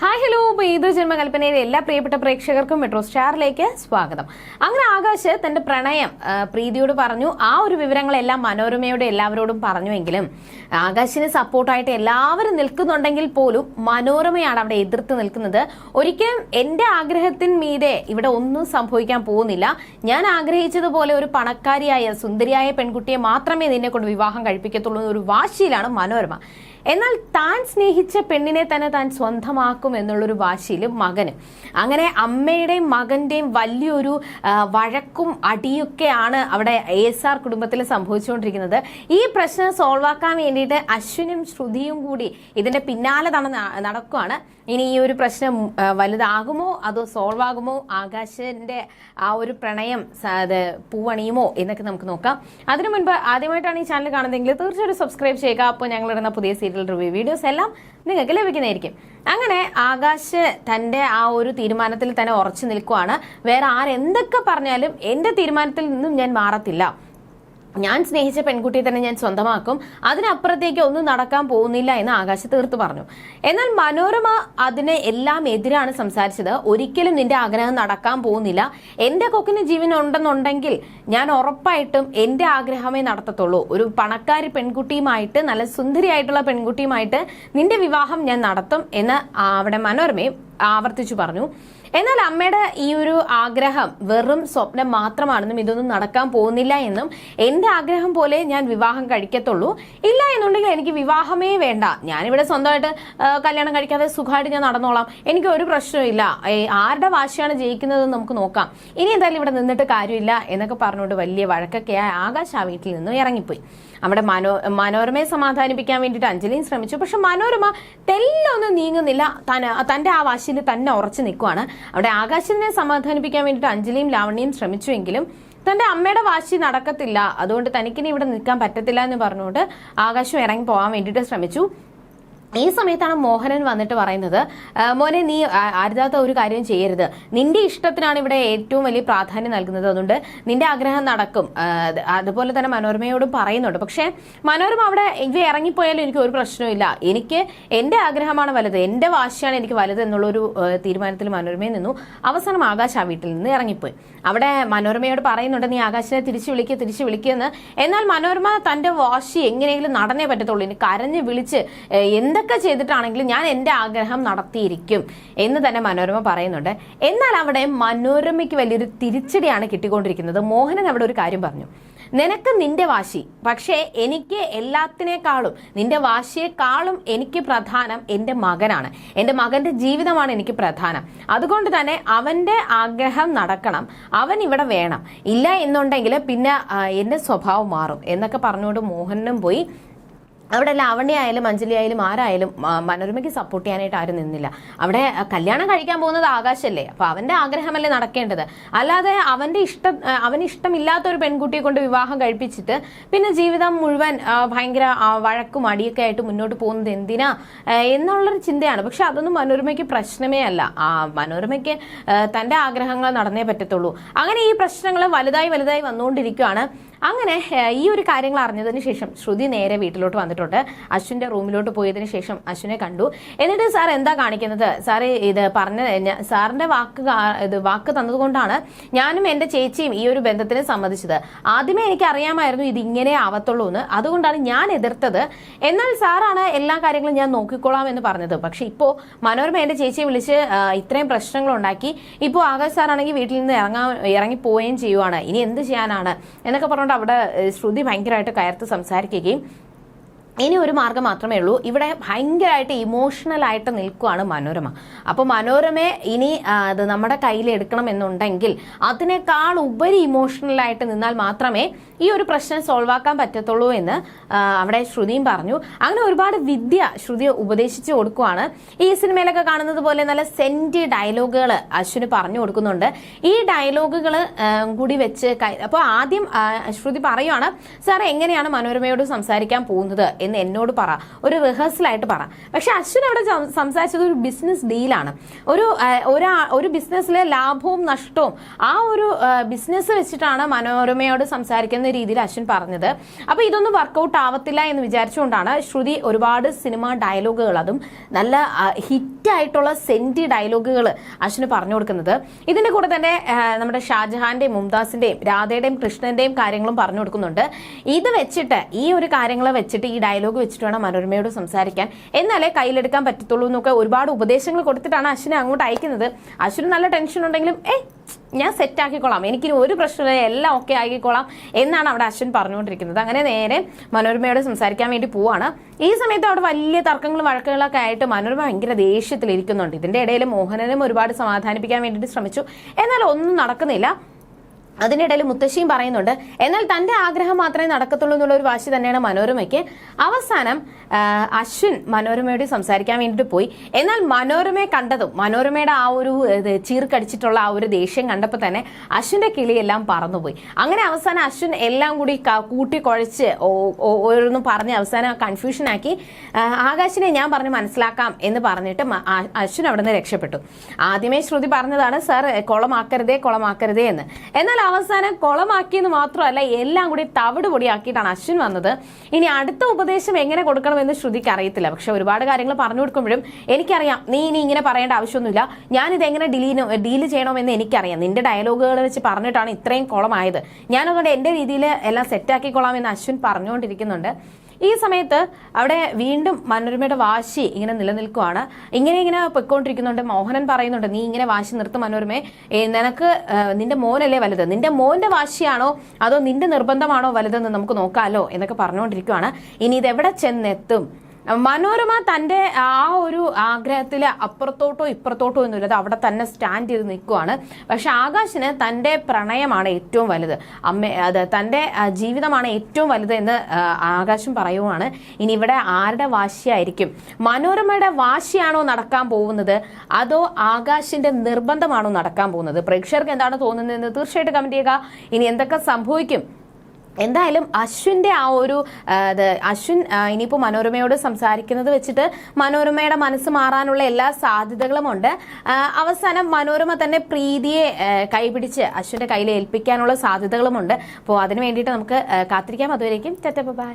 Hi hello ഇത് ജന്മകൽപ്പനയിലെ എല്ലാ പ്രിയപ്പെട്ട പ്രേക്ഷകർക്കും മെട്രോ സ്റ്റാറിലേക്ക് സ്വാഗതം. അങ്ങനെ ആകാശ് തന്റെ പ്രണയം പ്രീതിയോട് പറഞ്ഞു. ആ ഒരു വിവരങ്ങളെല്ലാം മനോരമയോട് എല്ലാവരോടും പറഞ്ഞുവെങ്കിലും ആകാശിന് സപ്പോർട്ടായിട്ട് എല്ലാവരും നിൽക്കുന്നുണ്ടെങ്കിൽ പോലും മനോരമയാണ് അവിടെ എതിർത്ത് നിൽക്കുന്നത്. ഒരിക്കലും എന്റെ ആഗ്രഹത്തിന് മീതെ ഇവിടെ ഒന്നും സംഭവിക്കാൻ പോകുന്നില്ല. ഞാൻ ആഗ്രഹിച്ചതുപോലെ ഒരു പണക്കാരിയായ സുന്ദരിയായ പെൺകുട്ടിയെ മാത്രമേ നിന്നെ കൊണ്ട് വിവാഹം കഴിപ്പിക്കത്തുള്ളൂ എന്നൊരു വാശിയിലാണ് മനോരമ. എന്നാൽ താൻ സ്നേഹിച്ച പെണ്ണിനെ തന്നെ താൻ സ്വന്തമാക്കും എന്നുള്ളൊരു വാശിയിലും മകന്. അങ്ങനെ അമ്മയുടെയും മകന്റെയും വലിയൊരു വഴക്കും അടിയൊക്കെയാണ് അവിടെ എസ് ആർ കുടുംബത്തിൽ സംഭവിച്ചുകൊണ്ടിരിക്കുന്നത്. ഈ പ്രശ്നം സോൾവ് ആക്കാൻ വേണ്ടിയിട്ട് അശ്വിനും ശ്രുതിയും കൂടി ഇതിന്റെ പിന്നാലെ തന്നെ നടക്കുവാണ്. ഇനി ഈ ഒരു പ്രശ്നം വലുതാകുമോ? അതോ സോൾവ് ആകുമോ ആകാശന്റെ ആ ഒരു പ്രണയം പൂവണിയുമോ? എന്നൊക്കെ നമുക്ക് നോക്കാം. അതിനു മുൻപ് ആദ്യമായിട്ടാണ് ഈ ചാനൽ കാണുന്നതെങ്കിൽ തീർച്ചയായിട്ടും സബ്സ്ക്രൈബ് ചെയ്യുക. അപ്പോൾ ഞങ്ങൾ ഇടുന്ന പുതിയ സീരിയൽ റിവ്യൂ വീഡിയോസ് എല്ലാം നിങ്ങൾക്ക് ലഭിക്കുന്നതായിരിക്കും. അങ്ങനെ ആകാശ് തന്റെ ആ ഒരു തീരുമാനത്തിൽ തന്നെ ഉറച്ചു നിൽക്കുവാണ്. വേറെ ആരെന്തൊക്കെ പറഞ്ഞാലും എന്റെ തീരുമാനത്തിൽ നിന്നും ഞാൻ മാറത്തില്ല. ഞാൻ സ്നേഹിച്ച പെൺകുട്ടിയെ തന്നെ ഞാൻ സ്വന്തമാക്കും. അതിനപ്പുറത്തേക്ക് ഒന്നും നടക്കാൻ പോകുന്നില്ല എന്ന് ആകാശ് തീർത്ത് പറഞ്ഞു. എന്നാൽ മനോരമ അതിനെ എല്ലാം എതിരാണ് സംസാരിച്ചത്. ഒരിക്കലും നിന്റെ ആഗ്രഹം നടക്കാൻ പോകുന്നില്ല. എന്റെ കൊക്കിന് ജീവൻ ഉണ്ടെന്നുണ്ടെങ്കിൽ ഞാൻ ഉറപ്പായിട്ടും എന്റെ ആഗ്രഹമേ നടത്തത്തുള്ളൂ. ഒരു പണക്കാരി പെൺകുട്ടിയുമായിട്ട് നല്ല സുന്ദരിയായിട്ടുള്ള പെൺകുട്ടിയുമായിട്ട് നിന്റെ വിവാഹം ഞാൻ നടത്തും എന്ന് അവിടെ മനോരമയും ആവർത്തിച്ചു പറഞ്ഞു. എന്നാൽ അമ്മയുടെ ഈ ഒരു ആഗ്രഹം വെറും സ്വപ്നം മാത്രമാണെന്നും ഇതൊന്നും നടക്കാൻ പോകുന്നില്ല എന്നും എന്റെ ആഗ്രഹം പോലെ ഞാൻ വിവാഹം കഴിക്കത്തുള്ളൂ. ഇല്ല എന്നുണ്ടെങ്കിൽ എനിക്ക് വിവാഹമേ വേണ്ട. ഞാനിവിടെ സ്വന്തമായിട്ട് കല്യാണം കഴിക്കാതെ സുഖമായിട്ട് ഞാൻ നടന്നോളാം. എനിക്ക് ഒരു പ്രശ്നമില്ല ആരുടെ വാശിയാണ് ജയിക്കുന്നതെന്ന് നമുക്ക് നോക്കാം. ഇനി എന്തായാലും ഇവിടെ നിന്നിട്ട് കാര്യമില്ല എന്നൊക്കെ പറഞ്ഞുകൊണ്ട് വലിയ വഴക്കൊക്കെ ആ ആകാശ് ആ വീട്ടിൽ നിന്നും ഇറങ്ങിപ്പോയി. അവിടെ മനോ മനോരമയെ സമാധാനിപ്പിക്കാൻ വേണ്ടിയിട്ട് അഞ്ജലിയും ശ്രമിച്ചു. പക്ഷെ മനോരമ തെല്ലൊന്നും നീങ്ങുന്നില്ല. താൻ തന്റെ ആ വാശിയിൽ തന്നെ ഉറച്ചു നിൽക്കുവാണ്. അവിടെ ആകാശിനെ സമാധാനിപ്പിക്കാൻ വേണ്ടിയിട്ട് അഞ്ജലിയും ലാവണ്യയും ശ്രമിച്ചുവെങ്കിലും തന്റെ അമ്മയുടെ വാശി നടക്കത്തില്ല. അതുകൊണ്ട് തനിക്കിനി ഇവിടെ നിൽക്കാൻ പറ്റത്തില്ല എന്ന് പറഞ്ഞുകൊണ്ട് ആകാശം ഇറങ്ങി പോകാൻ വേണ്ടിയിട്ട് ശ്രമിച്ചു. ഈ സമയത്താണ് മോഹനൻ വന്നിട്ട് പറയുന്നത് "ആ, മോനെ നീ ആ- അരുതാത്ത ഒരു കാര്യം ചെയ്യരുത്. നിന്റെ ഇഷ്ടത്തിനാണ് ഇവിടെ ഏറ്റവും വലിയ പ്രാധാന്യം നൽകുന്നത് അതുകൊണ്ട് നിന്റെ ആഗ്രഹം നടക്കും. അതുപോലെ തന്നെ മനോരമയോടും പറയുന്നുണ്ട്. പക്ഷേ മനോരമ അവിടെ ഇവ ഇറങ്ങിപ്പോയാലും എനിക്ക് ഒരു പ്രശ്നമില്ല എനിക്ക് എന്റെ ആഗ്രഹമാണ് വലുത്. എന്റെ വാശിയാണ് എനിക്ക് വലുത് എന്നുള്ളൊരു തീരുമാനത്തിൽ മനോരമയിൽ നിന്നു. അവസാനം ആകാശ് ആ വീട്ടിൽ നിന്ന് ഇറങ്ങിപ്പോയി. അവിടെ മനോരമയോട് പറയുന്നുണ്ട് നീ ആകാശിനെ തിരിച്ചു വിളിക്കുക തിരിച്ചു വിളിക്കുക എന്നാൽ മനോരമ തന്റെ വാശി എങ്ങനെയെങ്കിലും നടന്നേ പറ്റത്തുള്ളൂ. ഇനി കരഞ്ഞ് വിളിച്ച് ഏ, എന്തൊക്കെ ചെയ്തിട്ടാണെങ്കിലും ഞാൻ എന്റെ ആഗ്രഹം നടത്തിയിരിക്കും എന്ന് തന്നെ മനോരമ പറയുന്നുണ്ട്. എന്നാൽ അവിടെ മനോരമയ്ക്ക് വലിയൊരു തിരിച്ചടിയാണ് കിട്ടിക്കൊണ്ടിരിക്കുന്നത്. മോഹനൻ അവിടെ ഒരു കാര്യം പറഞ്ഞു. നിനക്ക് നിന്റെ വാശി പക്ഷേ എനിക്ക് എല്ലാത്തിനേക്കാളും നിന്റെ വാശിയെക്കാളും എനിക്ക് പ്രധാനം എന്റെ മകനാണ്. എന്റെ മകന്റെ ജീവിതമാണ് എനിക്ക് പ്രധാനം. അതുകൊണ്ട് തന്നെ അവന്റെ ആഗ്രഹം നടക്കണം. അവൻ ഇവിടെ വേണം. ഇല്ല എന്നുണ്ടെങ്കിൽ പിന്നെ എന്റെ സ്വഭാവം മാറും. എന്നൊക്കെ പറഞ്ഞുകൊണ്ട് മോഹനും പോയി. അവിടെ ലാവണ്യ ആയാലും അഞ്ജലി ആയാലും ആരായാലും മനോരമയ്ക്ക് സപ്പോർട്ട് ചെയ്യാനായിട്ട് ആരും നിന്നില്ല. അവിടെ കല്യാണം കഴിക്കാൻ പോകുന്നത് ആകാശല്ലേ? അപ്പൊ അവന്റെ ആഗ്രഹമല്ലേ നടക്കേണ്ടത്. അല്ലാതെ അവന്റെ ഇഷ്ടം അവന് ഇഷ്ടമില്ലാത്ത ഒരു പെൺകുട്ടിയെ കൊണ്ട് വിവാഹം കഴിപ്പിച്ചിട്ട് പിന്നെ ജീവിതം മുഴുവൻ ഭയങ്കര വഴക്കും അടിയൊക്കെ ആയിട്ട് മുന്നോട്ട് പോകുന്നത് എന്തിനാ എന്നുള്ളൊരു ചിന്തയാണ്. പക്ഷെ അതൊന്നും മനോരമയ്ക്ക് പ്രശ്നമേ അല്ല. ആ മനോരമയ്ക്ക് തന്റെ ആഗ്രഹങ്ങൾ നടന്നേ പറ്റത്തുള്ളൂ. അങ്ങനെ ഈ പ്രശ്നങ്ങൾ വലുതായി വലുതായി വന്നുകൊണ്ടിരിക്കുകയാണ്. അങ്ങനെ ഈ ഒരു കാര്യങ്ങൾ അറിഞ്ഞതിന് ശേഷം ശ്രുതി നേരെ വീട്ടിലോട്ട് വന്നിട്ടുണ്ട് അശ്വിന്റെ റൂമിലോട്ട് പോയതിന് ശേഷം അശ്വിനെ കണ്ടു. എന്നിട്ട് സാർ എന്താ കാണിക്കുന്നത്? സാറ് ഇത് പറഞ്ഞ സാറിന്റെ വാക്ക് ഇത് വാക്ക് തന്നതുകൊണ്ടാണ് ഞാനും എന്റെ ചേച്ചിയും ഈ ഒരു ബന്ധത്തിന് സമ്മതിച്ചത്. ആദ്യമേ എനിക്ക് അറിയാമായിരുന്നു ഇത് ഇങ്ങനെ ആവത്തുള്ളൂ എന്ന്. അതുകൊണ്ടാണ് ഞാൻ എതിർത്തത്. എന്നാൽ സാറാണ് എല്ലാ കാര്യങ്ങളും ഞാൻ നോക്കിക്കോളാം എന്ന് പറഞ്ഞത്. പക്ഷെ ഇപ്പോ മനോരമ എന്റെ ചേച്ചിയെ വിളിച്ച് ഇത്രയും പ്രശ്നങ്ങൾ ഉണ്ടാക്കി ഇപ്പോൾ ആകാശ് സാറാണെങ്കിൽ വീട്ടിൽ നിന്ന് ഇറങ്ങാൻ ഇറങ്ങി പോവുകയും ചെയ്യുവാണ്. ഇനി എന്ത് ചെയ്യാനാണ്? എന്നൊക്കെ പറഞ്ഞുകൊണ്ട് അവിടെ ശ്രുതി ഭയങ്കരമായിട്ട് കയർത്ത് സംസാരിക്കുകയും ഇനി ഒരു മാർഗം മാത്രമേ ഉള്ളൂ. ഇവിടെ ഭയങ്കരമായിട്ട് ഇമോഷണൽ ആയിട്ട് നിൽക്കുവാണ് മനോരമ. അപ്പോൾ മനോരമയെ ഇനി അത് നമ്മുടെ കയ്യിൽ എടുക്കണം എന്നുണ്ടെങ്കിൽ അതിനേക്കാൾ ഉപരി ഇമോഷണൽ ആയിട്ട് നിന്നാൽ മാത്രമേ ഈ ഒരു പ്രശ്നം സോൾവ് ആക്കാൻ പറ്റത്തുള്ളൂ എന്ന് അവിടെ ശ്രുതിയും പറഞ്ഞു. അങ്ങനെ ഒരുപാട് വിദ്യ ശ്രുതി ഉപദേശിച്ചു കൊടുക്കുവാണ്. ഈ സിനിമയിലൊക്കെ കാണുന്നത് പോലെ നല്ല സെന്റി ഡയലോഗുകൾ അശ്വിന് പറഞ്ഞു കൊടുക്കുന്നുണ്ട്. ഈ ഡയലോഗുകൾ കൂടി വെച്ച് അപ്പോൾ ആദ്യം ശ്രുതി പറയുവാണ് സാർ എങ്ങനെയാണ് മനോരമയോട് സംസാരിക്കാൻ പോകുന്നത്? എന്ന് എന്നോട് പറ. ഒരു റിഹേഴ്സൽ ആയിട്ട് പറ. പക്ഷെ അശ്വിൻ അവിടെ സംസാരിച്ചത് ഒരു ബിസിനസ് ഡീലാണ് ഒരു ഒരാ ഒരു ബിസിനസ്സിലെ ലാഭവും നഷ്ടവും ആ ഒരു ബിസിനസ് വെച്ചിട്ടാണ് മനോരമയോട് സംസാരിക്കുന്ന രീതിയിൽ അശ്വിൻ പറഞ്ഞത്. അപ്പൊ ഇതൊന്നും വർക്കൗട്ട് ആവത്തില്ല എന്ന് വിചാരിച്ചുകൊണ്ടാണ് ശ്രുതി ഒരുപാട് സിനിമ ഡയലോഗുകൾ അതും നല്ല ഹിറ്റ് ആയിട്ടുള്ള സെന്റി ഡയലോഗുകൾ അശ്വിന് പറഞ്ഞു കൊടുക്കുന്നത്. ഇതിന്റെ കൂടെ തന്നെ നമ്മുടെ ഷാജഹാന്റെയും മുംതാസിന്റെയും രാധയുടെയും കൃഷ്ണന്റെയും കാര്യങ്ങളും പറഞ്ഞു കൊടുക്കുന്നുണ്ട്. ഇത് വെച്ചിട്ട് ഈ ഒരു കാര്യങ്ങൾ വെച്ചിട്ട് ഈ ഡയലോഗ് വെച്ചിട്ട് വേണം മനോരമയോട് സംസാരിക്കാൻ. എന്നാലേ കയ്യിലെടുക്കാൻ പറ്റത്തുള്ളൂ എന്നൊക്കെ ഒരുപാട് ഉപദേശങ്ങൾ കൊടുത്തിട്ടാണ് അശ്വിനെ അങ്ങോട്ട് അയക്കുന്നത്. അശ്വിന് നല്ല ടെൻഷൻ ഉണ്ടെങ്കിലും ഏ ഞാൻ സെറ്റ് ആക്കിക്കോളാം. എനിക്കിനി ഒരു പ്രശ്നമില്ല. എല്ലാം ഓക്കെ ആക്കിക്കോളാം എന്നാണ് അവിടെ അശ്വൻ പറഞ്ഞുകൊണ്ടിരിക്കുന്നത്. അങ്ങനെ നേരെ മനോരമയോട് സംസാരിക്കാൻ വേണ്ടി പോവാണ്. ഈ സമയത്ത് അവിടെ വലിയ തർക്കങ്ങളും വഴക്കുകളൊക്കെ ആയിട്ട് മനോരമ ഭയങ്കര ദേഷ്യത്തിലിരിക്കുന്നുണ്ട്. ഇതിന്റെ ഇടയിൽ മോഹനനും ഒരുപാട് സമാധാനിപ്പിക്കാൻ വേണ്ടിയിട്ട് ശ്രമിച്ചു. എന്നാൽ ഒന്നും നടക്കുന്നില്ല. അതിനിടയിൽ മുത്തശ്ശിയും പറയുന്നുണ്ട് എന്നാൽ തന്റെ ആഗ്രഹം മാത്രമേ നടക്കത്തുള്ളൂ എന്നുള്ള ഒരു വാശി തന്നെയാണ് മനോരമയ്ക്ക്. അവസാനം അശ്വിൻ മനോരമയോട് സംസാരിക്കാൻ വേണ്ടിട്ട് പോയി. എന്നാൽ മനോരമയെ കണ്ടതും മനോരമയുടെ ആ ഒരു ചീർക്കടിച്ചിട്ടുള്ള ആ ഒരു ദേഷ്യം കണ്ടപ്പോൾ തന്നെ അശ്വിന്റെ കിളിയെല്ലാം പറന്നുപോയി. അങ്ങനെ അവസാനം അശ്വിൻ എല്ലാം കൂടി കൂട്ടി കുഴച്ച് ഓരോന്നും പറഞ്ഞ് അവസാനം കൺഫ്യൂഷനാക്കി ആകാശിനെ ഞാൻ പറഞ്ഞ് മനസ്സിലാക്കാം എന്ന് പറഞ്ഞിട്ട് അശ്വിൻ അവിടെ നിന്ന് രക്ഷപ്പെട്ടു. ആദ്യമേ ശ്രുതി പറഞ്ഞതാണ് സാർ കുളമാക്കരുതേ കുളമാക്കരുതേ എന്ന്. എന്നാൽ അവസാനം കുളമാക്കിയെന്ന് മാത്രമല്ല എല്ലാം കൂടി തവിട് പൊടിയാക്കിയിട്ടാണ് അശ്വിൻ വന്നത്. ഇനി അടുത്ത ഉപദേശം എങ്ങനെ കൊടുക്കണമെന്ന് ശ്രുതിക്ക് അറിയത്തില്ല. പക്ഷെ ഒരുപാട് കാര്യങ്ങൾ പറഞ്ഞു കൊടുക്കുമ്പോഴും എനിക്കറിയാം നീ ഇനി ഇങ്ങനെ പറയേണ്ട ആവശ്യമൊന്നുമില്ല. ഞാനിത് എങ്ങനെ ഡീലിനോ ഡീൽ ചെയ്യണമെന്ന് എനിക്കറിയാം. നിന്റെ ഡയലോഗുകൾ വെച്ച് പറഞ്ഞിട്ടാണ് ഇത്രയും കുളമായത്. ഞാനതുകൊണ്ട് എന്റെ രീതിയിൽ എല്ലാം സെറ്റാക്കിക്കൊള്ളാം എന്ന് അശ്വിൻ പറഞ്ഞുകൊണ്ടിരിക്കുന്നുണ്ട്. ഈ സമയത്ത് അവിടെ വീണ്ടും മനോരമയുടെ വാശി ഇങ്ങനെ നിലനിൽക്കുവാണ്. ഇങ്ങനെ ഇങ്ങനെ പൊയ്ക്കൊണ്ടിരിക്കുന്നുണ്ട്. മോഹനൻ പറയുന്നുണ്ട് നീ ഇങ്ങനെ വാശി നിർത്തും മനോരമേ. നിനക്ക് നിന്റെ മോനല്ലേ വലുത്? നിന്റെ മോന്റെ വാശിയാണോ? അതോ നിന്റെ നിർബന്ധമാണോ വലുതെന്ന് നമുക്ക് നോക്കാമല്ലോ എന്നൊക്കെ പറഞ്ഞുകൊണ്ടിരിക്കുവാണ്. ഇനി ഇത് എവിടെ ചെന്നെത്തും? മനോരമ തന്റെ ആ ഒരു ആഗ്രഹത്തിൽ അപ്പുറത്തോട്ടോ ഇപ്പുറത്തോട്ടോ ഒന്നുമില്ല. അത് അവിടെ തന്നെ സ്റ്റാൻഡ് ചെയ്ത് നിൽക്കുവാണ്. പക്ഷെ ആകാശിന് തന്റെ പ്രണയമാണ് ഏറ്റവും വലുത്. അമ്മ അത് തന്റെ ജീവിതമാണ് ഏറ്റവും വലുത് എന്ന് ആകാശം പറയുവാണ്. ഇനി ഇവിടെ ആരുടെ വാശിയായിരിക്കും? മനോരമയുടെ വാശിയാണോ നടക്കാൻ പോകുന്നത്? അതോ ആകാശിന്റെ നിർബന്ധമാണോ നടക്കാൻ പോകുന്നത്? പ്രേക്ഷകർക്ക് എന്താണ് തോന്നുന്നതെന്ന് തീർച്ചയായിട്ടും കമന്റ് ചെയ്യുക. ഇനി എന്തൊക്കെ സംഭവിക്കും? എന്തായാലും അശ്വിന്റെ ആ ഒരു അശ്വിൻ ഇനിയിപ്പോൾ മനോരമയോട് സംസാരിക്കുന്നത് വെച്ചിട്ട് മനോരമയുടെ മനസ്സ് മാറാനുള്ള എല്ലാ സാധ്യതകളും ഉണ്ട് അവസാനം മനോരമ തന്നെ പ്രീതിയെ കൈപിടിച്ച് അശ്വിന്റെ കയ്യിൽ ഏൽപ്പിക്കാനുള്ള സാധ്യതകളുമുണ്ട്. അപ്പോൾ അതിന് വേണ്ടിയിട്ട് നമുക്ക് കാത്തിരിക്കാം. അതുവരേക്കും ബൈ.